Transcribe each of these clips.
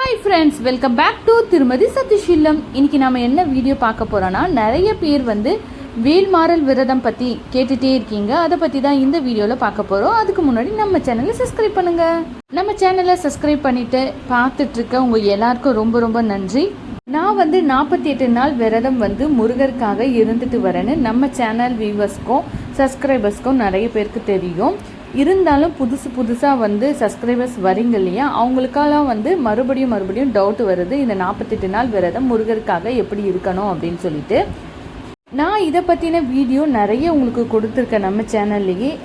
Hi friends welcome back to திருமதி சத்திஷீலம் இன்னைக்கு நாம என்ன வீடியோ பார்க்க போகிறோன்னா நிறைய பேர் வந்து வேல்மாறல் விரதம் பற்றி கேட்டுட்டே இருக்கீங்க. அதை பற்றி தான் இந்த வீடியோவில் பார்க்க போகிறோம் அதுக்கு முன்னாடி நம்ம சேனலை சப்ஸ்கிரைப் பண்ணுங்க. நம்ம சேனலை சப்ஸ்கிரைப் பண்ணிட்டு பார்த்துட்டு இருக்க உங்கள் எல்லாருக்கும் ரொம்ப ரொம்ப நன்றி. நான் வந்து நாற்பத்தி எட்டு நாள் விரதம் வந்து முருகருக்காக இருந்துட்டு வரேன்னு நம்ம சேனல் வியூவர்ஸ்க்கும் சப்ஸ்கிரைபர்ஸ்க்கும் நிறைய பேருக்கு தெரியும். இருந்தாலும் புதுசு புதுசாக வந்து சப்ஸ்கிரைபர்ஸ் வரீங்க இல்லையா அவங்களுக்கெல்லாம் வந்து மறுபடியும் மறுபடியும் டவுட் வருது இந்த நாற்பத்தெட்டு நாள் விரதம் முருகருக்காக எப்படி இருக்கணும் அப்படின்னு சொல்லிட்டு. நான் இதை பற்றின வீடியோ நிறைய உங்களுக்கு கொடுத்துருக்கேன் நம்ம சேனல்லையே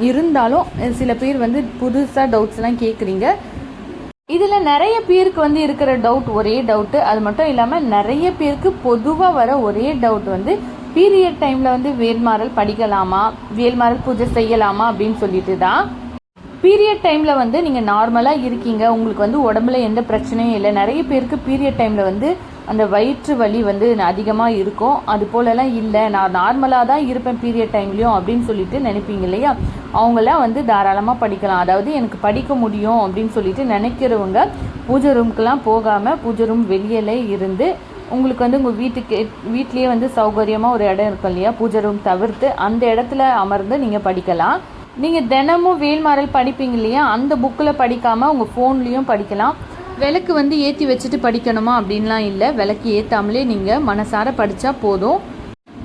இருந்தாலும் சில பேர் வந்து புதுசாக டவுட்ஸ்லாம் கேட்குறீங்க இதில் நிறைய பேருக்கு வந்து இருக்கிற டவுட் ஒரே டவுட்டு அது மட்டும் இல்லாமல் நிறைய பேருக்கு பொதுவாக வர ஒரே டவுட் வந்து பீரியட் டைமில் வந்து வேல்மாறல் படிக்கலாமா? வேல்மாறல் பூஜை செய்யலாமா அப்படின்னு சொல்லிட்டு தான். பீரியட் டைமில் வந்து நீங்கள் நார்மலாக இருக்கீங்க. உங்களுக்கு வந்து உடம்புல எந்த பிரச்சனையும் இல்லை. நிறைய பேருக்கு பீரியட் டைமில் வந்து அந்த வயிற்று வலி வந்து அதிகமாக இருக்கும். அது போலலாம் இல்லை. நான் நார்மலாக தான் இருப்பேன் பீரியட் டைம்லையும் அப்படின்னு சொல்லிட்டு நினைப்பீங்க இல்லையா? அவங்களாம் வந்து தாராளமாக படிக்கலாம். அதாவது எனக்கு படிக்க முடியும் அப்படின்னு சொல்லிட்டு நினைக்கிறவங்க பூஜை ரூம்க்கெலாம் போகாமல் பூஜை ரூம் வெளியிலே இருந்து உங்களுக்கு வந்து உங்கள் வீட்டுக்கு வீட்லேயே வந்து சௌகரியமாக ஒரு இடம் இருக்கும் இல்லையா? பூஜை ரூம் தவிர்த்து அந்த இடத்துல அமர்ந்து நீங்கள் படிக்கலாம். நீங்கள் தினமும் வேல்மாறல் படிப்பீங்க இல்லையா? அந்த புக்கில் படிக்காமல் உங்கள் ஃபோன்லேயும் படிக்கலாம். விளக்கு வந்து ஏற்றி வச்சுட்டு படிக்கணுமா அப்படின்லாம் இல்லை. விளக்கு ஏற்றாமலே நீங்கள் மனசார படித்தா போதும்.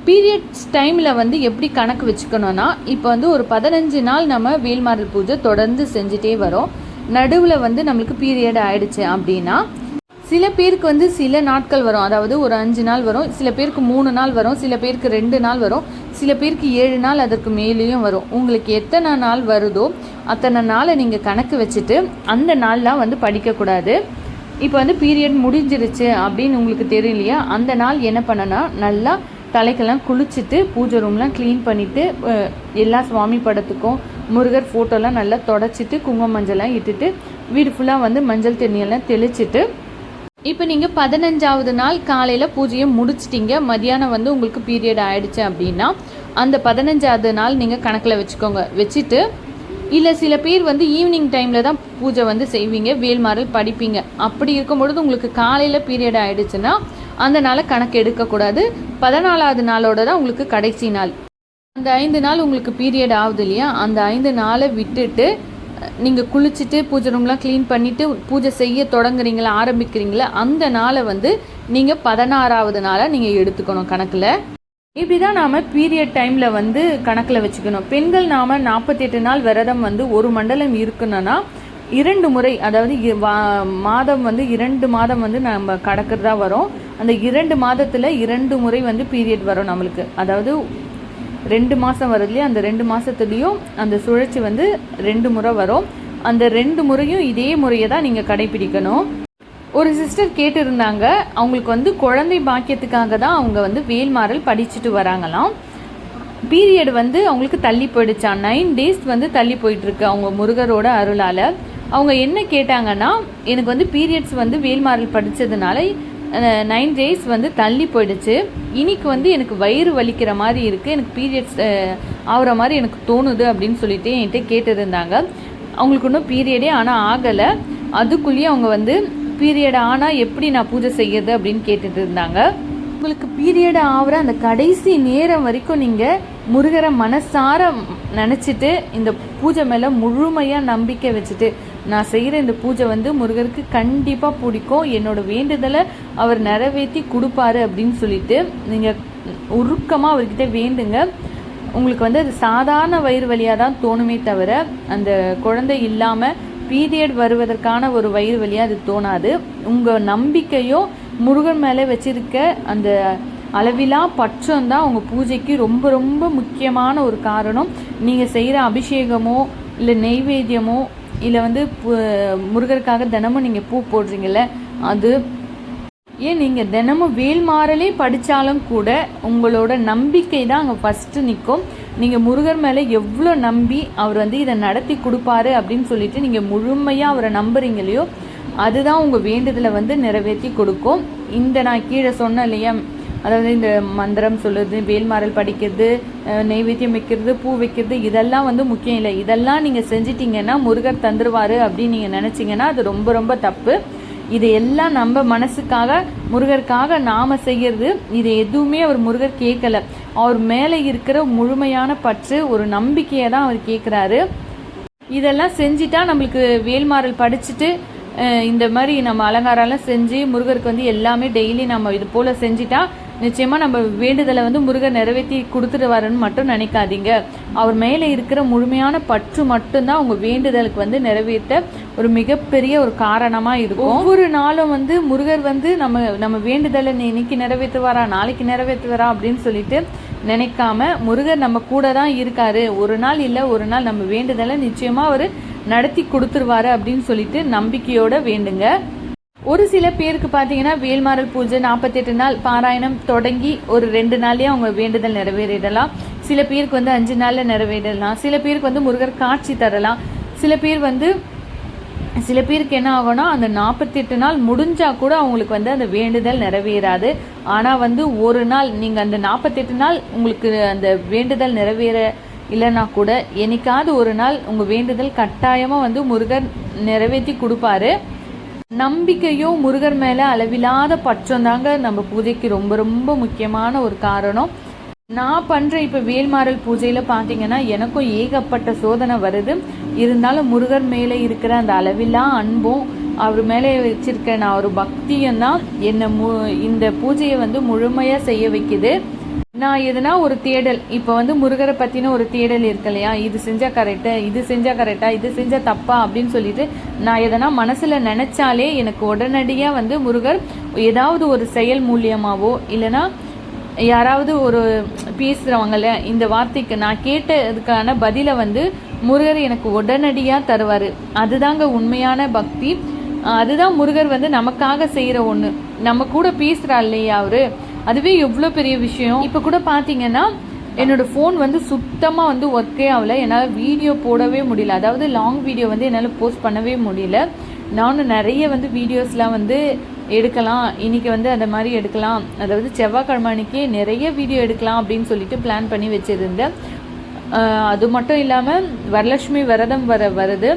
பீரியட்ஸ் டைமில் வந்து எப்படி கணக்கு வச்சுக்கணும்னா இப்போ வந்து ஒரு பதினஞ்சு நாள் நம்ம வேல்மாறல் பூஜை தொடர்ந்து செஞ்சுட்டே வரோம். நடுவில் வந்து நம்மளுக்கு பீரியட் ஆயிடுச்சு அப்படின்னா சில பேருக்கு வந்து சில நாட்கள் வரும். அதாவது ஒரு அஞ்சு நாள் வரும். சில பேருக்கு மூணு நாள் வரும். சில பேருக்கு ரெண்டு நாள் வரும். சில பேருக்கு ஏழு நாள் அதற்கு மேலேயும் வரும். உங்களுக்கு எத்தனை நாள் வருதோ அத்தனை நாளை நீங்கள் கணக்கு வச்சுட்டு அந்த நாள்லாம் வந்து படிக்கக்கூடாது. இப்போ வந்து பீரியட் முடிஞ்சிருச்சு அப்படின்னு உங்களுக்கு தெரியலையா அந்த நாள் என்ன பண்ணனா நல்லா தலைக்கெல்லாம் குளிச்சுட்டு பூஜை ரூம்லாம் க்ளீன் பண்ணிவிட்டு எல்லா சுவாமி படத்துக்கும் முருகர் ஃபோட்டோலாம் நல்லா தொடச்சிட்டு குங்கும மஞ்சள்லாம் இட்டுட்டு வீடு ஃபுல்லாக வந்து மஞ்சள் தண்ணியெல்லாம் தெளிச்சிட்டு இப்போ நீங்கள் பதினஞ்சாவது நாள் காலையில் பூஜையை முடிச்சிட்டிங்க. மதியானம் வந்து உங்களுக்கு பீரியட் ஆகிடுச்சு அப்படின்னா அந்த பதினஞ்சாவது நாள் நீங்கள் கணக்கில் வச்சுக்கோங்க. வச்சுட்டு இல்லை சில பேர் வந்து ஈவினிங் டைமில் தான் பூஜை வந்து செய்வீங்க வேல்மாறல் படிப்பீங்க. அப்படி இருக்கும் பொழுது உங்களுக்கு காலையில் பீரியட் ஆகிடுச்சுன்னா அந்த நாளை கணக்கு எடுக்கக்கூடாது. பதினாலாவது நாளோட தான் உங்களுக்கு கடைசி நாள். அந்த ஐந்து நாள் உங்களுக்கு பீரியட் ஆகுது இல்லையா? அந்த ஐந்து நாளை விட்டுட்டு நீங்கள் குளிச்சுட்டு பூஜை ரூம்லாம் க்ளீன் பண்ணிவிட்டு பூஜை செய்ய தொடங்குறீங்களா ஆரம்பிக்கிறீங்களா அந்த நாளை வந்து நீங்கள் பதினாறாவது நாளை நீங்கள் எடுத்துக்கணும் கணக்கில். இப்படி தான் நாம் பீரியட் டைமில் வந்து கணக்கில் வச்சுக்கணும். பெண்கள் நாம் நாற்பத்தெட்டு நாள் விரதம் வந்து ஒரு மண்டலம் இருக்கணும்னா இரண்டு முறை அதாவது இ- வா- மாதம் வந்து இரண்டு மாதம் வந்து நம்ம கடக்கிறதா வரும். அந்த இரண்டு மாதத்தில் இரண்டு முறை வந்து பீரியட் வரும் நம்மளுக்கு. அதாவது ரெண்டு மாதம் வருது இல்லையா அந்த ரெண்டு மாதத்துலேயும் அந்த சுழற்சி வந்து ரெண்டு முறை வரும். அந்த ரெண்டு முறையும் இதே முறையை தான் நீங்கள் கடைபிடிக்கணும். ஒரு சிஸ்டர் கேட்டிருந்தாங்க அவங்களுக்கு வந்து குழந்தை பாக்கியத்துக்காக தான் அவங்க வந்து வேல்மாறல் படிச்சுட்டு வராங்களாம். பீரியட் வந்து அவங்களுக்கு தள்ளி போயிடுச்சான் நைன் டேஸ் வந்து தள்ளி போயிட்டுருக்கு அவங்க முருகரோட அருளால். அவங்க என்ன கேட்டாங்கன்னா எனக்கு வந்து பீரியட்ஸ் வந்து வேல்மாறல் படித்ததுனால நைன் டேஸ் வந்து தள்ளி போயிடுச்சு. இன்னைக்கு வந்து எனக்கு வயிறு வலிக்கிற மாதிரி இருக்குது எனக்கு பீரியட்ஸ் ஆகிற மாதிரி எனக்கு தோணுது அப்படின்னு சொல்லிட்டு என்கிட்ட கேட்டிருந்தாங்க. அவங்களுக்கு இன்னும் பீரியடே ஆனால் ஆகலை. அதுக்குள்ளேயே அவங்க வந்து பீரியட் ஆனால் எப்படி நான் பூஜை செய்யறது அப்படின்னு கேட்டுட்டு இருந்தாங்க. உங்களுக்கு பீரியட் ஆகிற அந்த கடைசி நேரம் வரைக்கும் நீங்கள் முருகரை மனசார நினச்சிட்டு இந்த பூஜை மேலே முழுமையாக நம்பிக்கை வச்சுட்டு நான் செய்கிற இந்த பூஜை வந்து முருகருக்கு கண்டிப்பாக பிடிக்கும். என்னோட வேண்டுதலை அவர் நிறைவேற்றி கொடுப்பாரு அப்படின்னு சொல்லிட்டு நீங்கள் உருக்கமாக அவர்கிட்ட வேண்டுங்க. உங்களுக்கு வந்து அது சாதாரண வயிறு வலியாக தான் தோணுமே தவிர அந்த குழந்தை இல்லாமல் பீரியட் வருவதற்கான ஒரு வயிறு வலியாக அது தோணாது. உங்கள் நம்பிக்கையும் முருகன் மேலே வச்சிருக்க அந்த அளவிலா பட்சம் தான் உங்கள் பூஜைக்கு ரொம்ப ரொம்ப முக்கியமான ஒரு காரணம். நீங்கள் செய்கிற அபிஷேகமோ இல்லை நெய்வேத்தியமோ இல்லை வந்து பு- முருகருக்காக தினமும் நீங்கள் பூ போடுறீங்கல்ல அது ஏன் நீங்கள் தினமும் வேல்மாறலே படித்தாலும் கூட உங்களோட நம்பிக்கை தான் அங்கே ஃபஸ்ட்டு நிற்கும் நீங்கள் முருகர் மேலே எவ்வளோ நம்பி அவர் வந்து இதை நடத்தி கொடுப்பாரு அப்படின்னு சொல்லிட்டு நீங்கள் முழுமையாக அவரை நம்புறீங்களையோ அதுதான் உங்கள் வேண்டுதலை வந்து நிறைவேற்றி கொடுக்கும். இந்த நான் கீழே சொன்னேன் இல்லையா அதாவது இந்த மந்திரம் சொல்லுறது வேல்மாறல் படிக்கிறது நெய்வேத்தியம் வைக்கிறது பூ வைக்கிறது இதெல்லாம் வந்து முக்கியம் இல்லை. இதெல்லாம் நீங்கள் செஞ்சிட்டிங்கன்னா முருகர் தந்துருவார் அப்படின்னு நீங்கள் நினச்சிங்கன்னா அது ரொம்ப ரொம்ப தப்பு. இது எல்லாம் நம்ம மனசுக்காக முருகருக்காக நாம் செய்கிறது இது எதுவுமே அவர் முருகர் கேட்கல. அவர் மேலே இருக்கிற முழுமையான பற்று ஒரு நம்பிக்கையை தான் அவர் கேட்குறாரு. இதெல்லாம் செஞ்சிட்டா நம்மளுக்கு வேல்மாறல் படிச்சுட்டு இந்த மாதிரி நம்ம அலங்காரம்லாம் செஞ்சு முருகருக்கு வந்து எல்லாமே டெய்லி நம்ம இது போல் செஞ்சிட்டா நிச்சயமாக நம்ம வேண்டுதலை வந்து முருகர் நிறைவேற்றி கொடுத்துருவாருன்னு மட்டும் நினைக்காதீங்க. அவர் மேலே இருக்கிற முழுமையான பற்று மட்டும்தான் உங்கள் வேண்டுதலுக்கு வந்து நிறைவேற்ற ஒரு மிகப்பெரிய ஒரு காரணமாக இருக்கும். ஒவ்வொரு நாளும் வந்து முருகர் வந்து நம்ம நம்ம வேண்டுதலை இன்னைக்கு நிறைவேற்றுவாரா நாளைக்கு நிறைவேற்றுவாரா அப்படின்னு சொல்லிட்டு நினைக்காம முருகர் நம்ம கூட தான் இருக்காரு. ஒரு நாள் இல்லை ஒரு நாள் நம்ம வேண்டுதலை நிச்சயமாக அவர் நடத்தி கொடுத்துருவாரு அப்படின்னு சொல்லிட்டு நம்பிக்கையோட வேண்டுங்க. ஒரு சில பேருக்கு பார்த்தீங்கன்னா வேல்மாறல் பூஜை நாற்பத்தெட்டு நாள் பாராயணம் தொடங்கி ஒரு ரெண்டு நாள்லேயே அவங்க வேண்டுதல் நிறைவேறிடலாம். சில பேருக்கு வந்து அஞ்சு நாளில் நிறைவேறலாம். சில பேருக்கு வந்து முருகர் காட்சி தரலாம். சில பேர் வந்து சில பேருக்கு என்ன ஆகும்னா அந்த நாற்பத்தெட்டு நாள் முடிஞ்சா கூட அவங்களுக்கு வந்து அந்த வேண்டுதல் நிறைவேறாது. ஆனால் வந்து ஒரு நாள் நீங்கள் அந்த நாற்பத்தெட்டு நாள் உங்களுக்கு அந்த வேண்டுதல் நிறைவேற இல்லைன்னா கூட என்னைக்காவது ஒரு நாள் உங்கள் வேண்டுதல் கட்டாயமாக வந்து முருகர் நிறைவேற்றி கொடுப்பாரு. நம்பிக்கையும் முருகர் மேலே அளவில்லாத பற்றம் தாங்க நம்ம பூஜைக்கு ரொம்ப ரொம்ப முக்கியமான ஒரு காரணம். நான் பண்ணுற இப்போ வேல்மாறல் பூஜையில் பார்த்தீங்கன்னா எனக்கும் ஏகப்பட்ட சோதனை வருது. இருந்தாலும் முருகர் மேலே இருக்கிற அந்த அளவில்லா அன்பும் அவர் மேலே வச்சிருக்க நான் ஒரு பக்தியும் தான் என்னை மு இந்த பூஜையை வந்து முழுமையாக செய்ய வைக்குது. நான் எதுனா ஒரு தேடல். இப்போ வந்து முருகரை பற்றின ஒரு தேடல் இருக்கு இல்லையா? இது செஞ்சால் கரெக்டு இது செஞ்சால் கரெக்டா இது செஞ்சால் தப்பா அப்படின்னு சொல்லிட்டு நான் எதனா மனசில் நினச்சாலே எனக்கு உடனடியாக வந்து முருகர் ஏதாவது ஒரு செயல் மூலியமாகவோ இல்லைன்னா யாராவது ஒரு பேசுகிறவங்கள இந்த வார்த்தைக்கு நான் கேட்டதுக்கான பதிலை வந்து முருகர் எனக்கு உடனடியாக தருவார். அதுதாங்க உண்மையான பக்தி. அதுதான் முருகர் வந்து நமக்காக செய்கிற ஒன்று நம்ம கூட பேசுகிறா இல்லையா அவர்? அதுவே எவ்வளோ பெரிய விஷயம். இப்போ கூட பார்த்தீங்கன்னா என்னோடய ஃபோன் வந்து சுத்தமாக வந்து ஒர்க்கே ஆகலை. என்னால் வீடியோ போடவே முடியல. அதாவது லாங் வீடியோ வந்து என்னால் போஸ்ட் பண்ணவே முடியல. நானும் நிறைய வந்து வீடியோஸ்லாம் வந்து எடுக்கலாம். இன்னைக்கு வந்து அந்த மாதிரி எடுக்கலாம். அதாவது செவ்வாய்க்கிழமை அன்றைக்கி நிறைய வீடியோ எடுக்கலாம் அப்படின்னு சொல்லிட்டு பிளான் பண்ணி வச்சுருந்தேன். அது மட்டும் இல்லாமல் வரலட்சுமி விரதம் வர வருது.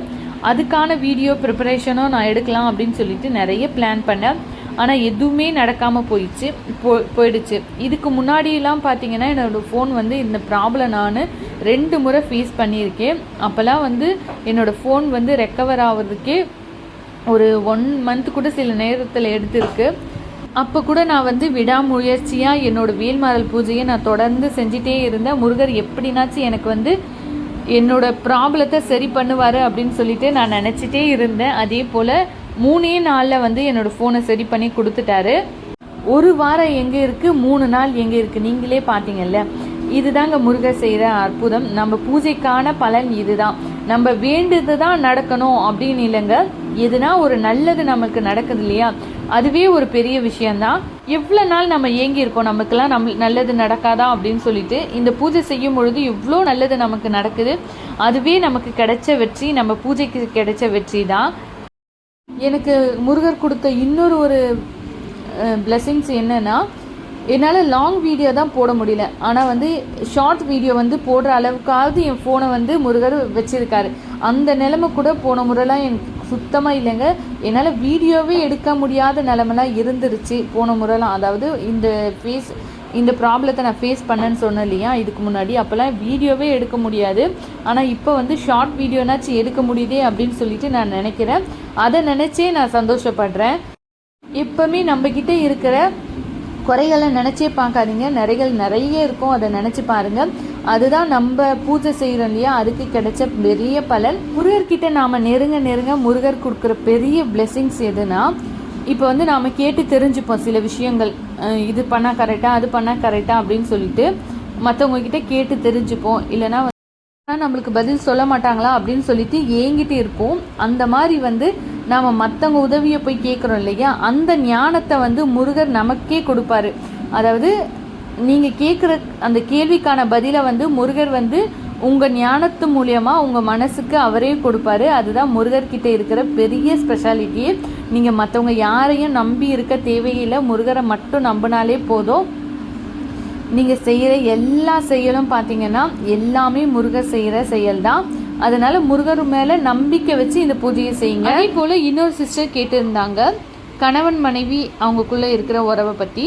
அதுக்கான வீடியோ ப்ரிப்பரேஷனும் நான் எடுக்கலாம் அப்படின்னு சொல்லிட்டு நிறைய பிளான் பண்ணேன். ஆனால் எதுவுமே நடக்காமல் போயிடுச்சு. போ போயிடுச்சு. இதுக்கு முன்னாடியெல்லாம் பார்த்தீங்கன்னா என்னோடய ஃபோன் வந்து இந்த ப்ராப்ளம் நான் ரெண்டு முறை ஃபேஸ் பண்ணியிருக்கேன். அப்போல்லாம் வந்து என்னோடய ஃபோன் வந்து ரெக்கவர் ஆகிறதுக்கே ஒரு ஒன் மந்த் கூட சில நேரத்தில் எடுத்திருக்கு. அப்போ கூட நான் வந்து விடாமுயற்சியாக என்னோட வேல்மாரல் பூஜையை நான் தொடர்ந்து செஞ்சிட்டே இருந்தேன். முருகர் எப்படினாச்சும் எனக்கு வந்து என்னோட ப்ராப்ளத்தை சரி பண்ணுவார் அப்படின்னு சொல்லிட்டு நான் நினச்சிட்டே இருந்தேன். அதே போல் மூணே நாளில் வந்து என்னோட ஃபோனை சரி பண்ணி கொடுத்துட்டாரு. ஒரு வாரம் எங்கே இருக்குது மூணு நாள் எங்கே இருக்குது நீங்களே பார்த்தீங்கல்ல இதுதாங்க முருகர் செய்கிற அற்புதம். நம்ம பூஜைக்கான பலன் இதுதான். நம்ம வேண்டுது தான் நடக்கணும் அப்படின்னு இல்லைங்க. எதுனா ஒரு நல்லது நமக்கு நடக்குது இல்லையா? அதுவே ஒரு பெரிய விஷயம்தான். எவ்வளோ நாள் நம்ம ஏங்கி இருக்கோம்? நமக்கெல்லாம் நம்ம நல்லது நடக்காதா அப்படின்னு சொல்லிட்டு இந்த பூஜை செய்யும் பொழுது எவ்வளோ நல்லது நமக்கு நடக்குது. அதுவே நமக்கு கிடைச்ச வெற்றி நம்ம பூஜைக்கு கிடைச்ச வெற்றி தான் எனக்கு முருகர் கொடுத்த இன்னொரு ஒரு பிளெஸிங்ஸ் என்னென்னா என்னால் லாங் வீடியோ தான் போட முடியல. ஆனால் வந்து ஷார்ட் வீடியோ வந்து போடுற அளவுக்காவது என் ஃபோனை வந்து முருகர் வச்சுருக்காரு. அந்த நிலமை கூட போன முறைலாம் எனக்கு சுத்தமாக இல்லைங்க. என்னால் வீடியோவே எடுக்க முடியாத நிலமெல்லாம் இருந்துருச்சு போன முறைலாம். அதாவது இந்த ஃபேஸ் இந்த ப்ராப்ளத்தை நான் ஃபேஸ் பண்ணேன்னு சொன்னேன் இல்லையா? இதுக்கு முன்னாடி. அப்போல்லாம் வீடியோவே எடுக்க முடியாது. ஆனால் இப்போ வந்து ஷார்ட் வீடியோனாச்சும் எடுக்க முடியுதே அப்படின்னு சொல்லிட்டு நான் நினைக்கிறேன். அதை நினச்சே நான் சந்தோஷப்படுறேன். எப்பவுமே நம்மக்கிட்ட இருக்கிற குறைகளை நினச்சே பார்க்காதீங்க. நிறைகள் நிறைய இருக்கும். அதை நினச்சி பாருங்க. அதுதான் நம்ம பூஜை செய்கிறோம் இல்லையா? அதுக்கு கிடைச்ச பெரிய பலன். முருகர்கிட்ட நாம் நெருங்க நெருங்க முருகர் கொடுக்குற பெரிய பிளெஸ்ஸிங்ஸ் எதுனா இப்போ வந்து நாம் கேட்டு தெரிஞ்சுப்போம் சில விஷயங்கள். இது பண்ணால் கரெக்டாக அது பண்ணால் கரெக்டாக அப்படின்னு சொல்லிட்டு மற்றவங்கக்கிட்ட கேட்டு தெரிஞ்சுப்போம். இல்லைன்னா நம்மளுக்கு பதில் சொல்ல மாட்டாங்களா அப்படின்னு சொல்லிட்டு ஏங்கிட்டு இருப்போம். அந்த மாதிரி வந்து நாம் மற்றவங்க உதவியை போய் கேட்குறோம் இல்லையா? அந்த ஞானத்தை வந்து முருகர் நமக்கே கொடுப்பாரு. அதாவது நீங்கள் கேட்குற அந்த கேள்விக்கான பதிலை வந்து முருகர் வந்து உங்கள் ஞானத்து மூலியமாக உங்கள் மனசுக்கு அவரே கொடுப்பாரு. அதுதான் முருகர்கிட்ட இருக்கிற பெரிய ஸ்பெஷாலிட்டியே நீங்கள் மற்றவங்க யாரையும் நம்பி இருக்க தேவையில்லை. முருகரை மட்டும் நம்பினாலே போதும். நீங்கள் செய்கிற எல்லா செயலும் பார்த்தீங்கன்னா எல்லாமே முருகர் செய்கிற செயல் தான் அதனால் முருகர் மேலே நம்பிக்கை வச்சு இந்த பூஜையை செய்யுங்க. அதே போல் இன்னொரு சிஸ்டர் கேட்டிருந்தாங்க. கணவன் மனைவி அவங்களுக்குள்ளே இருக்கிற உறவை பற்றி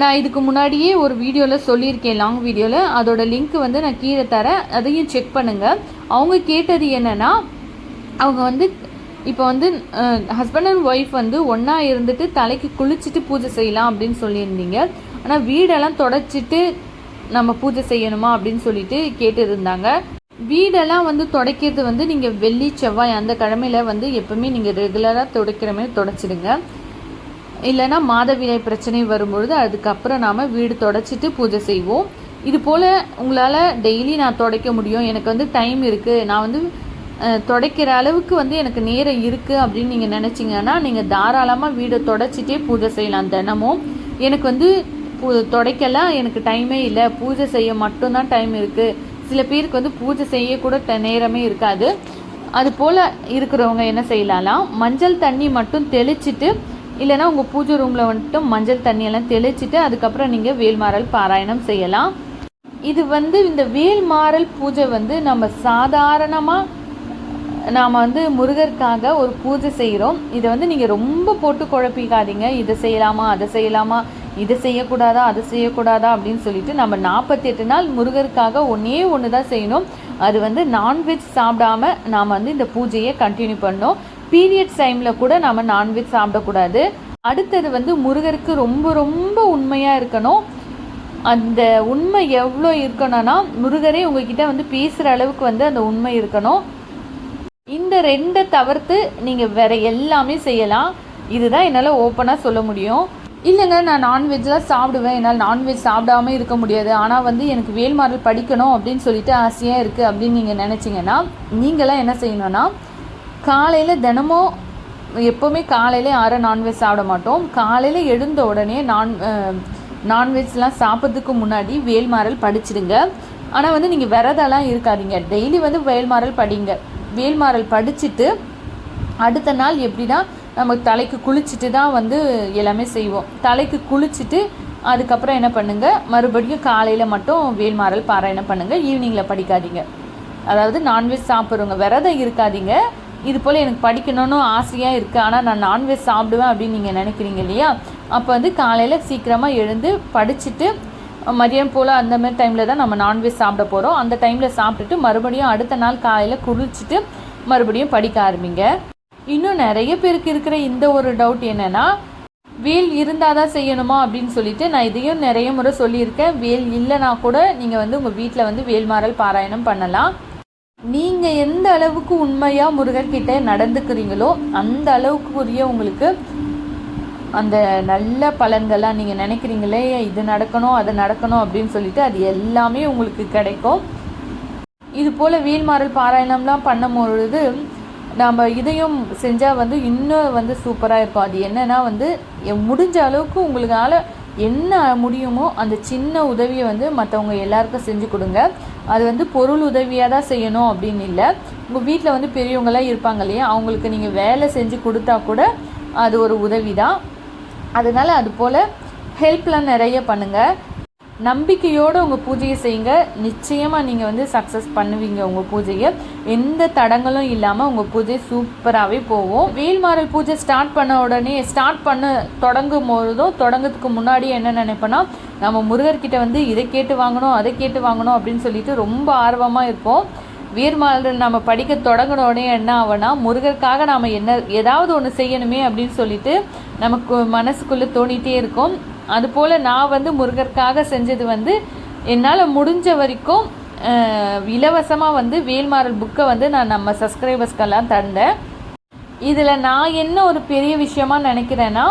நான் இதுக்கு முன்னாடியே ஒரு வீடியோவில் சொல்லியிருக்கேன் லாங் வீடியோவில் அதோட லிங்க் வந்து நான் கீழே தரேன். அதையும் செக் பண்ணுங்கள் அவங்க கேட்டது என்னென்னா அவங்க வந்து இப்போ வந்து ஹஸ்பண்ட் அண்ட் ஒய்ஃப் வந்து ஒன்றா இருந்துட்டு தலைக்கு குளிச்சுட்டு பூஜை செய்யலாம் அப்படின்னு சொல்லியிருந்தீங்க. ஆனால் வீடெல்லாம் தொடச்சிட்டு நம்ம பூஜை செய்யணுமா அப்படின்னு சொல்லிட்டு கேட்டுருந்தாங்க. வீடெல்லாம் வந்து துடைக்கிறது வந்து நீங்கள் வெள்ளி செவ்வாய் அந்த கிழமையில வந்து எப்பவுமே நீங்கள் ரெகுலராக துடைக்கிற மாதிரி தொடச்சிடுங்க. இல்லைன்னா மாதவினை பிரச்சனை வரும்பொழுது அதுக்கப்புறம் நாம் வீடு தொடச்சிட்டு பூஜை செய்வோம். இது போல் உங்களால் டெய்லி நான் துடைக்க முடியும். எனக்கு வந்து டைம் இருக்குது நான் வந்து துடைக்கிற அளவுக்கு வந்து எனக்கு நேரம் இருக்குது அப்படின்னு நீங்கள் நினச்சிங்கன்னா நீங்கள் தாராளமாக வீடை தொடச்சிட்டே பூஜை செய்யலாம் தினமும். எனக்கு வந்து பூ துடைக்கலாம். எனக்கு டைமே இல்லை. பூஜை செய்ய மட்டும்தான் டைம் இருக்குது சில பேருக்கு வந்து பூஜை செய்யக்கூட ட- நேரமே இருக்காது. அது போல் இருக்கிறவங்க என்ன செய்யலாம் மஞ்சள் தண்ணி மட்டும் தெளிச்சிட்டு இல்லைன்னா உங்கள் பூஜை ரூமில் வந்துட்டு மஞ்சள் தண்ணியெல்லாம் தெளிச்சிட்டு அதுக்கப்புறம் நீங்கள் வேல்மாறல் பாராயணம் செய்யலாம். இது வந்து இந்த வேல்மாறல் பூஜை வந்து நம்ம சாதாரணமாக நாம் வந்து முருகருக்காக ஒரு பூஜை செய்கிறோம் இதை வந்து நீங்கள் ரொம்ப போட்டு குழப்பிக்காதீங்க. இதை செய்யலாமா அதை செய்யலாமா இதை செய்யக்கூடாதா அதை செய்யக்கூடாதா அப்படின்னு சொல்லிட்டு நம்ம நாற்பத்தெட்டு நாள் முருகருக்காக ஒன்றே ஒன்று தான் செய்யணும். அது வந்து நான்வெஜ் சாப்பிடாம நாம் வந்து இந்த பூஜையை கண்டினியூ பண்ணோம் பீரியட்ஸ் டைமில் கூட நாம் நான்வெஜ் சாப்பிடக்கூடாது. அடுத்தது வந்து முருகருக்கு ரொம்ப ரொம்ப உண்மையாக இருக்கணும். அந்த உண்மை எவ்வளோ இருக்கணும்னா முருகரே உங்ககிட்ட வந்து பேசுகிற அளவுக்கு வந்து அந்த உண்மை இருக்கணும். இந்த ரெண்டை தவிர்த்து நீங்கள் வேற எல்லாமே செய்யலாம். இதுதான் என்னால் ஓப்பனாக சொல்ல முடியும். இல்லைங்க நான் நான்வெஜ்லாம் சாப்பிடுவேன். என்னால் நான்வெஜ் சாப்பிடாம இருக்க முடியாது. ஆனால் வந்து எனக்கு வேல்மாரல் படிக்கணும் அப்படின்னு சொல்லிட்டு ஆசையாக இருக்குது அப்படின்னு நீங்கள் நினச்சிங்கன்னா நீங்களாம் என்ன செய்யணும்னா காலையில் தினமும் எப்போவுமே காலையில் யாரும் நான்வெஜ் சாப்பிட மாட்டோம். காலையில் எழுந்த உடனே நான் நான்வெஜ்லாம் சாப்பிட்றதுக்கு முன்னாடி வேல்மாரல் படிச்சிடுங்க. ஆனால் வந்து நீங்கள் விரதெல்லாம் இருக்காதீங்க. டெய்லி வந்து வேல்மாரல் படிங்க. வேல்மாரல் படிச்சுட்டு அடுத்த நாள் எப்படின்னா நம்ம தலைக்கு குளிச்சுட்டு தான் வந்து எல்லாமே செய்வோம். தலைக்கு குளிச்சுட்டு அதுக்கப்புறம் என்ன பண்ணுங்கள் மறுபடியும் காலையில் மட்டும் வேல்மாரல் பாராயணம் பண்ணுங்கள் ஈவினிங்கில் படிக்காதீங்க. அதாவது நான்வெஜ் சாப்பிட்றவங்க விரதம் இருக்காதீங்க. இது போல் எனக்கு படிக்கணும்னு ஆசையாக இருக்குது ஆனால் நான் நான்வெஜ் சாப்பிடுவேன் அப்படின்னு நீங்கள் நினைக்கிறீங்க இல்லையா? அப்போ வந்து காலையில் சீக்கிரமாக எழுந்து படிச்சுட்டு மதியம் போல் அந்த மாதிரி டைமில் தான் நம்ம நான்வெஜ் சாப்பிட போகிறோம் அந்த டைமில் சாப்பிட்டுட்டு மறுபடியும் அடுத்த நாள் காலையில் குளிச்சுட்டு மறுபடியும் படிக்க ஆரம்பிங்க. இன்னும் நிறைய பேருக்கு இருக்கிற இந்த ஒரு டவுட் என்னென்னா வேல் இருந்தால் தான் செய்யணுமா அப்படின்னு சொல்லிட்டு நான் இதையும் நிறைய முறை சொல்லியிருக்கேன். வேல் இல்லைனா கூட நீங்கள் வந்து உங்கள் வீட்டில் வந்து வேல்மாறல் பாராயணம் பண்ணலாம். நீங்கள் எந்த அளவுக்கு உண்மையாக முருகர்கிட்ட நடந்துக்கிறீங்களோ அந்த அளவுக்கு உரிய உங்களுக்கு அந்த நல்ல பலன்கள்லாம் நீங்கள் நினைக்கிறீங்களே இது நடக்கணும் அது நடக்கணும் அப்படின்னு சொல்லிட்டு அது எல்லாமே உங்களுக்கு கிடைக்கும். இது போல் வேல்மாறல் பாராயணம்லாம் பண்ணும்பொழுது நம்ம இதையும் செஞ்சால் வந்து இன்னும் வந்து சூப்பராக இருக்கும். அது என்னன்னா வந்து முடிஞ்ச அளவுக்கு உங்களுக்கால என்ன முடியுமோ அந்த சின்ன உதவியை வந்து மற்றவங்க எல்லாருக்கும் செஞ்சு கொடுங்க. அது வந்து பொருள் உதவியாக தான் செய்யணும் அப்படின்னு இல்லை. உங்கள் வீட்டில் வந்து பெரியவங்களாம் இருப்பாங்க இல்லையா? அவங்களுக்கு நீங்கள் வேலை செஞ்சு கொடுத்தா கூட அது ஒரு உதவி தான் அதனால் அது போல் ஹெல்ப்லாம் நிறைய பண்ணுங்கள் நம்பிக்கையோடு உங்கள் பூஜையை செய்யுங்க. நிச்சயமாக நீங்கள் வந்து சக்ஸஸ் பண்ணுவீங்க உங்கள் பூஜையை. எந்த தடங்களும் இல்லாமல் உங்கள் பூஜை சூப்பராகவே போகும். வேல்மாறல் பூஜை ஸ்டார்ட் பண்ண உடனே ஸ்டார்ட் பண்ண தொடங்கும் பொழுதும் தொடங்கிறதுக்கு முன்னாடி என்ன நினைப்பேன்னா நம்ம முருகர்கிட்ட வந்து இதை கேட்டு வாங்கணும் அதை கேட்டு வாங்கணும் அப்படின்னு சொல்லிட்டு ரொம்ப ஆர்வமாக இருப்போம். வீர்மாறல் நம்ம படிக்க தொடங்கின உடனே என்ன ஆகும்னா முருகருக்காக நாம் என்ன ஏதாவது ஒன்று செய்யணுமே அப்படின்னு சொல்லிட்டு நமக்கு மனசுக்குள்ளே தோணிகிட்டே இருக்கும். அதுபோல் நான் வந்து முருகருக்காக செஞ்சது வந்து என்னால் முடிஞ்ச வரைக்கும் இலவசமாக வந்து வேல்மாறல் புக்கை வந்து நான் நம்ம சப்ஸ்கிரைபர்ஸ்க்கெல்லாம் தந்தேன். இதில் நான் என்ன ஒரு பெரிய விஷயமா நினைக்கிறேன்னா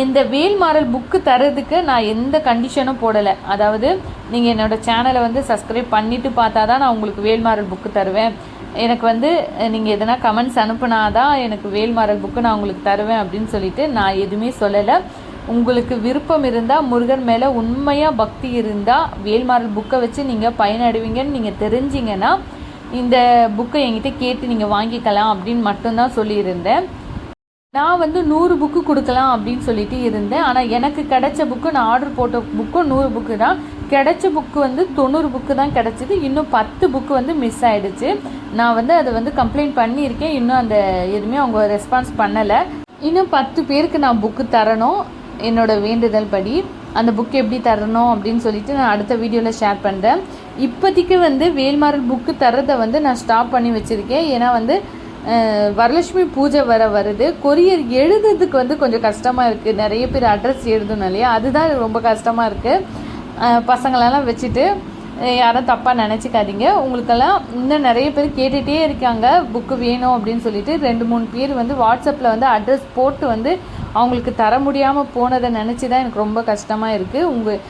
இந்த வேல்மாறல் புக்கு தரதுக்கு நான் எந்த கண்டிஷனும் போடலை. அதாவது நீங்கள் என்னோட சேனலை வந்து சப்ஸ்கிரைப் பண்ணிவிட்டு பார்த்தா தான் நான் உங்களுக்கு வேல்மாறல் புக்கு தருவேன். எனக்கு வந்து நீங்கள் எதனா கமெண்ட்ஸ் அனுப்புனா தான் எனக்கு வேல்மாறல் புக்கு நான் உங்களுக்கு தருவேன் அப்படின்னு சொல்லிட்டு நான் எதுவுமே சொல்லலை. உங்களுக்கு விருப்பம் இருந்தால் முருகன் மேலே உண்மையாக பக்தி இருந்தால் வேல்மாரல் புக்கை வச்சு நீங்கள் பயனடைவீங்கன்னு நீங்கள் தெரிஞ்சிங்கன்னா இந்த புக்கை என்கிட்ட கேட்டு நீங்கள் வாங்கிக்கலாம் அப்படின்னு மட்டும்தான் சொல்லியிருந்தேன். நான் வந்து நூறு புக்கு கொடுக்கலாம் அப்படின்னு சொல்லிட்டு இருந்தேன். ஆனால் எனக்கு கிடைச்ச புக்கு நான் ஆர்டர் போட்ட புக்கும் நூறு புக்கு தான். கிடைச்ச புக்கு வந்து தொண்ணூறு புக்கு தான் கிடச்சிது. இன்னும் பத்து புக்கு வந்து மிஸ் ஆகிடுச்சு நான் வந்து அதை வந்து கம்ப்ளைண்ட் பண்ணியிருக்கேன். இன்னும் அந்த எதுவுமே அவங்க ரெஸ்பான்ஸ் பண்ணலை. இன்னும் பத்து பேருக்கு நான் புக்கு தரணும். என்னோட வேண்டுதல் படி அந்த புக் எப்படி தரணும் அப்படின்னு சொல்லிட்டு நான் அடுத்த வீடியோவில் ஷேர் பண்ணுறேன் இப்போதைக்கு வந்து வேல்மாரல் புக்கு தரதை வந்து நான் ஸ்டாப் பண்ணி வச்சுருக்கேன். ஏன்னா வந்து வரலட்சுமி பூஜை வர வருது. கொரியர் எழுதுறதுக்கு வந்து கொஞ்சம் கஷ்டமாக இருக்குது நிறைய பேர் அட்ரஸ் எழுதணும் இல்லையா? அதுதான் ரொம்ப கஷ்டமாக இருக்குது பசங்களெல்லாம் வச்சுட்டு யாரும் தப்பாக நினச்சிக்காதீங்க. உங்களுக்கெல்லாம் இன்னும் நிறைய பேர் கேட்டுகிட்டே இருக்காங்க. புக்கு வேணும் அப்படின்னு சொல்லிட்டு ரெண்டு மூணு பேர் வந்து வாட்ஸ்அப்பில் வந்து அட்ரஸ் போட்டு வந்து அவங்களுக்கு தர முடியாமல் போனதை நினச்சி தான் எனக்கு ரொம்ப கஷ்டமாக இருக்குது உங்கள்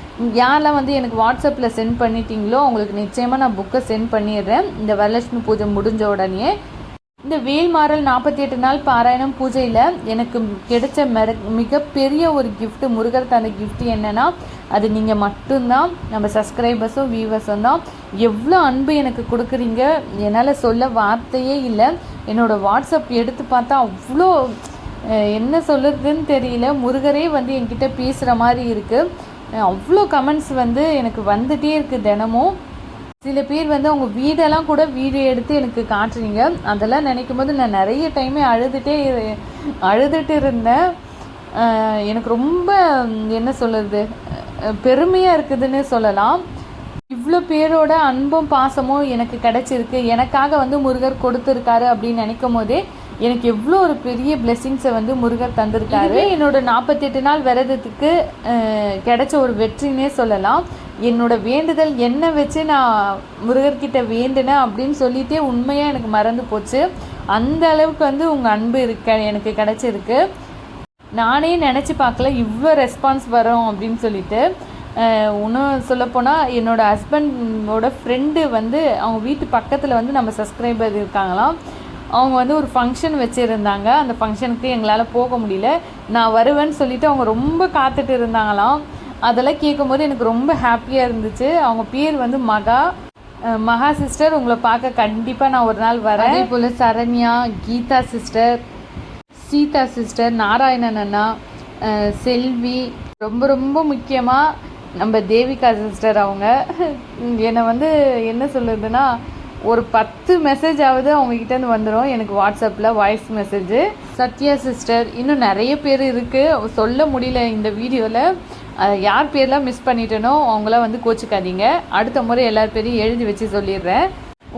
யாரெல்லாம் வந்து எனக்கு வாட்ஸ்அப்பில் சென்ட் பண்ணிட்டீங்களோ அவங்களுக்கு நிச்சயமாக நான் புக்கை சென்ட் பண்ணிடுறேன். இந்த வரலட்சுமி பூஜை முடிஞ்ச உடனே இந்த வேல்மாறல் நாற்பத்தி எட்டு நாள் பாராயணம் பூஜையில் எனக்கு கிடைச்ச மெர மிகப்பெரிய ஒரு கிஃப்ட்டு முருகர் தந்த கிஃப்ட்டு என்னென்னா அது நீங்கள் மட்டும்தான். நம்ம சப்ஸ்கிரைபர்ஸும் வியூவர்ஸும் தான். எவ்வளோ அன்பு எனக்கு கொடுக்குறீங்க. என்னால் சொல்ல வார்த்தையே இல்லை. என்னோடய வாட்ஸ்அப் எடுத்து பார்த்தா அவ்வளோ என்ன சொல்லுறதுன்னு தெரியல. முருகரே வந்து என்கிட்ட பேசுகிற மாதிரி இருக்குது அவ்வளோ கமெண்ட்ஸ் வந்து எனக்கு வந்துகிட்டே இருக்குது தினமும். சில பேர் வந்து அவங்க வீடெல்லாம் கூட வீடியோ எடுத்து எனக்கு காட்டுறீங்க. அதெல்லாம் நினைக்கும் போது நான் நிறைய டைமே அழுதுகிட்டே அழுதுட்டு இருந்தேன். எனக்கு ரொம்ப என்ன சொல்கிறது பெருமையாக இருக்குதுன்னு சொல்லலாம். இவ்வளோ பேரோட அன்பும் பாசமும் எனக்கு கிடைச்சிருக்கு. எனக்காக வந்து முருகர் கொடுத்துருக்காரு அப்படின்னு நினைக்கும் போதே எனக்கு எவ்வளோ ஒரு பெரிய பிளெஸிங்ஸை வந்து முருகர் தந்திருக்காரு. என்னோட நாற்பத்தெட்டு நாள் விரதத்துக்கு கிடைச்ச ஒரு வெற்றினே சொல்லலாம். என்னோட வேண்டுதல் என்ன வச்சு நான் முருகர்கிட்ட வேண்டினேன் அப்படின்னு சொல்லிட்டே உண்மையாக எனக்கு மறந்து போச்சு. அந்த அளவுக்கு வந்து உங்கள் அன்பு இருக்க எனக்கு கிடைச்சிருக்கு. நானே நினச்சி பார்க்கல இவ்வளோ ரெஸ்பான்ஸ் வரும் அப்படின்னு சொல்லிட்டு. இன்னும் சொல்லப்போனால் என்னோடய ஹஸ்பண்டோட ஃப்ரெண்டு வந்து அவங்க வீட்டு பக்கத்தில் வந்து நம்ம சப்ஸ்கிரைபர் இருக்காங்களாம். அவங்க வந்து ஒரு ஃபங்க்ஷன் வச்சுருந்தாங்க. அந்த ஃபங்க்ஷனுக்கு எங்களால் போக முடியல. நான் வருவேன்னு சொல்லிட்டு அவங்க ரொம்ப காத்துட்டு இருந்தாங்களாம். அதெல்லாம் கேட்கும்போது எனக்கு ரொம்ப ஹாப்பியாக இருந்துச்சு. அவங்க பேர் வந்து மகா. மகா சிஸ்டர் உங்களை பார்க்க கண்டிப்பாக நான் ஒரு நாள் வரேன். அதே போல் சரண்யா கீதா சிஸ்டர் சீதா சிஸ்டர் நாராயணன் அண்ணா செல்வி. ரொம்ப ரொம்ப முக்கியமாக நம்ம தேவிகா சிஸ்டர் அவங்க. என்னை வந்து என்ன சொல்லுதுன்னா ஒரு பத்து மெசேஜ் ஆகுது அவங்கக்கிட்டேருந்து வந்துடும் எனக்கு வாட்ஸ்அப்பில் வாய்ஸ் மெசேஜு சத்யா சிஸ்டர் இன்னும் நிறைய பேர் இருக்குது சொல்ல முடியல இந்த வீடியோவில் யார் பேர்லாம் மிஸ் பண்ணிட்டேனோ அவங்களாம் வந்து கோச்சிக்காதீங்க. அடுத்த முறை எல்லார் பேரையும் எழுதி வச்சு சொல்லிடுறேன்.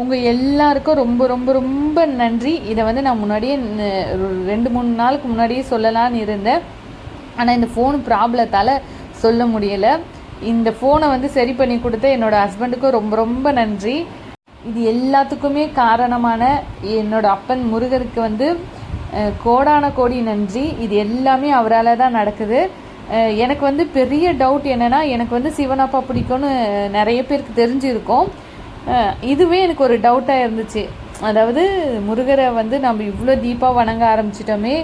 உங்கள் எல்லாருக்கும் ரொம்ப ரொம்ப ரொம்ப நன்றி. இதை வந்து நான் முன்னாடியே ரெண்டு மூணு நாளுக்கு முன்னாடியே சொல்லலான்னு இருந்தேன். ஆனால் இந்த ஃபோன் ப்ராப்ளத்தால் சொல்ல முடியலை. இந்த ஃபோனை வந்து சரி பண்ணி கொடுத்த என்னோட ஹஸ்பண்டுக்கும் ரொம்ப ரொம்ப நன்றி. இது எல்லாத்துக்குமே காரணமான என்னோட அப்பன் முருகருக்கு வந்து கோடான கோடி நன்றி. இது எல்லாமே அவரால் தான் நடக்குது. எனக்கு வந்து பெரிய டவுட் என்னென்னா எனக்கு வந்து சிவனப்பா பிடிக்கும்னு நிறைய பேருக்கு தெரிஞ்சிருக்கும். இதுவே எனக்கு ஒரு டவுட்டாக இருந்துச்சு. அதாவது முருகரை வந்து நம்ம இவ்வளோ டீப்பாக வணங்க ஆரம்பிச்சிட்டோமே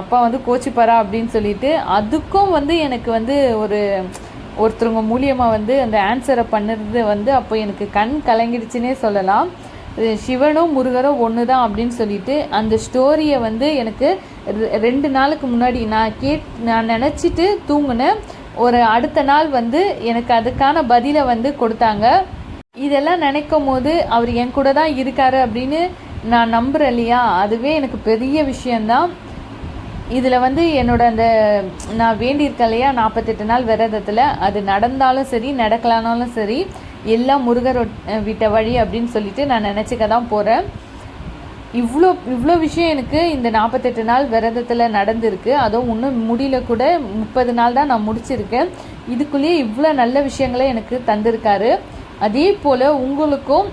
அப்பா வந்து கோச்சிப்பாரா அப்படின்னு சொல்லிட்டு அதுக்கும் வந்து எனக்கு வந்து ஒரு ஒருத்தவங்க மூலியமாக வந்து அந்த ஆன்சரை பண்ணுறது வந்து அப்போ எனக்கு கண் கலங்கிடுச்சுன்னே சொல்லலாம். சிவனும் முருகரும் ஒன்று தான் அப்படின்னு சொல்லிட்டு அந்த ஸ்டோரியை வந்து எனக்கு ரெண்டு நாளுக்கு முன்னாடி நான் கேட் நான் நினச்சிட்டு தூங்கினேன். ஒரு அடுத்த நாள் வந்து எனக்கு அதுக்கான பதிலை வந்து கொடுத்தாங்க. இதெல்லாம் நினைக்கும் போது அவர் என் கூட தான் இருக்காரு அப்படின்னு நான் நம்புகிறேன் இல்லையா? அதுவே எனக்கு பெரிய விஷயந்தான் இதில் வந்து என்னோட அந்த நான் வேண்டியிருக்கேன் இல்லையா நாற்பத்தெட்டு நாள் விரதத்தில் அது நடந்தாலும் சரி நடக்கலானாலும் சரி எல்லாம் முருகர் விட்ட வழி அப்படின்னு சொல்லிட்டு நான் நினச்சிக்க தான் போகிறேன் இவ்வளோ இவ்வளோ விஷயம் எனக்கு இந்த நாற்பத்தெட்டு நாள் விரதத்தில் நடந்திருக்கு. அதுவும் இன்னும் முடியல கூட. முப்பது நாள் தான் நான் முடிச்சிருக்கேன். இதுக்குள்ளேயே இவ்வளோ நல்ல விஷயங்களை எனக்கு தந்திருக்காரு. அதே போல் உங்களுக்கும்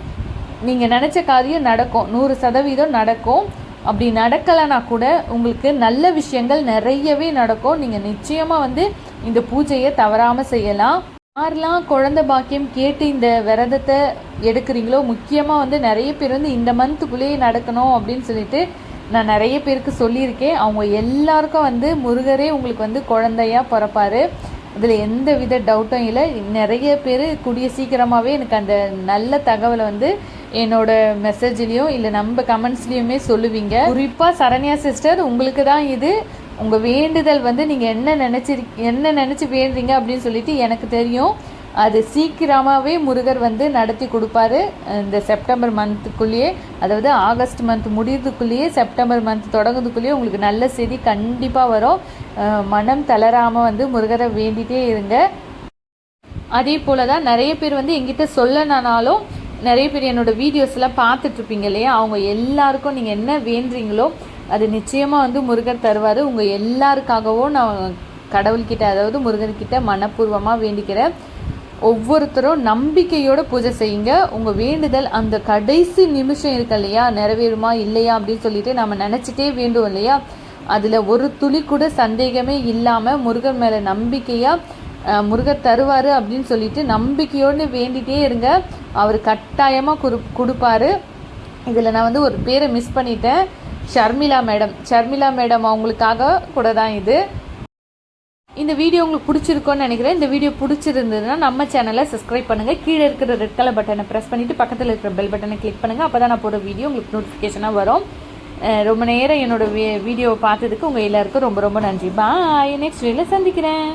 நீங்கள் நினச்ச காரியம் நடக்கும். நூறு சதவீதம் நடக்கும். அப்படி நடக்கலைன்னா கூட உங்களுக்கு நல்ல விஷயங்கள் நிறையவே நடக்கும். நீங்கள் நிச்சயமாக வந்து இந்த பூஜையை தவறாமல் செய்யலாம். யாரெல்லாம் குழந்தை பாக்கியம் கேட்டு இந்த விரதத்தை எடுக்கிறீங்களோ முக்கியமாக வந்து நிறைய பேர் வந்து இந்த மந்த்துக்குள்ளேயே நடக்கணும் அப்படின்னு சொல்லிட்டு நான் நிறைய பேருக்கு சொல்லியிருக்கேன். அவங்க எல்லாருக்கும் வந்து முருகரே உங்களுக்கு வந்து குழந்தையாக பிறப்பாரு. அதில் எந்த வித டவுட்டும் இல்லை. நிறைய பேர் கூடிய சீக்கிரமாகவே எனக்கு அந்த நல்ல தகவலை வந்து என்னோட மெசேஜ்லேயும் இல்லை நம்ம கமெண்ட்ஸ்லேயுமே சொல்லுவீங்க. குறிப்பாக சரண்யா சிஸ்டர் உங்களுக்கு தான் இது. உங்கள் வேண்டுதல் வந்து நீங்கள் என்ன நினச்சிரு என்ன நினச்சி வேண்டுறீங்க அப்படின்னு சொல்லிட்டு எனக்கு தெரியும். அது சீக்கிரமாகவே முருகர் வந்து நடத்தி கொடுப்பாரு. இந்த செப்டம்பர் மந்த்துக்குள்ளேயே அதாவது ஆகஸ்ட் மந்த் முடியறதுக்குள்ளேயே செப்டம்பர் மந்த் தொடங்குறதுக்குள்ளேயே உங்களுக்கு நல்ல செய்தி கண்டிப்பாக வரும். மனம் தளராமல் வந்து முருகரை வேண்டிகிட்டே இருங்க. அதே போல தான் நிறைய பேர் வந்து எங்கிட்ட சொல்லனாலும் நிறைய பேர் என்னோடய வீடியோஸ்லாம் பார்த்துட்ருப்பீங்க இல்லையா? அவங்க எல்லாருக்கும் நீங்கள் என்ன வேண்டுறீங்களோ அது நிச்சயமாக வந்து முருகர் தருவார். உங்கள் எல்லாருக்காகவும் நான் கடவுள்கிட்ட அதாவது முருகன்கிட்ட மனப்பூர்வமாக வேண்டிக்கிறேன். ஒவ்வொருத்தரும் நம்பிக்கையோட பூஜை செய்யுங்க. உங்கள் வேண்டுதல் அந்த கடைசி நிமிஷம் இருக்கு இல்லையா? நிறைவேறுமா இல்லையா அப்படின்னு சொல்லிட்டு நம்ம நினச்சிட்டே வேண்டும் இல்லையா? அதில் ஒரு துளி கூட சந்தேகமே இல்லாமல் முருகன் மேலே நம்பிக்கையாக முருகர் தருவார் அப்படின்னு சொல்லிட்டு நம்பிக்கையோடு வேண்டிகிட்டே இருங்க. அவர் கட்டாயமாக குரு கொடுப்பாரு. இதில் நான் வந்து ஒரு பேரை மிஸ் பண்ணிட்டேன். ஷர்மிளா மேடம். ஷர்மிளா மேடம் அவங்களுக்காக கூட தான் இது. இந்த வீடியோ உங்களுக்கு பிடிச்சிருக்கோன்னு நினைக்கிறேன். இந்த வீடியோ பிடிச்சிருந்ததுன்னா நம்ம சேனலை சப்ஸ்கிரைப் பண்ணுங்கள் கீழே இருக்கிற ரெட் கலர் பட்டனை ப்ரெஸ் பண்ணிவிட்டு பக்கத்தில் இருக்கிற பெல் பட்டனை கிளிக் பண்ணுங்கள் அப்போ தான் நான் போடுற வீடியோ உங்களுக்கு நோட்டிஃபிகேஷனாக வரும். ரொம்ப நேரம் என்னோட வீடியோவை பார்த்ததுக்கு உங்கள் எல்லாருக்கும் ரொம்ப ரொம்ப நன்றி. பாய் நெக்ஸ்ட் வீடியோவில் சந்திக்கிறேன்.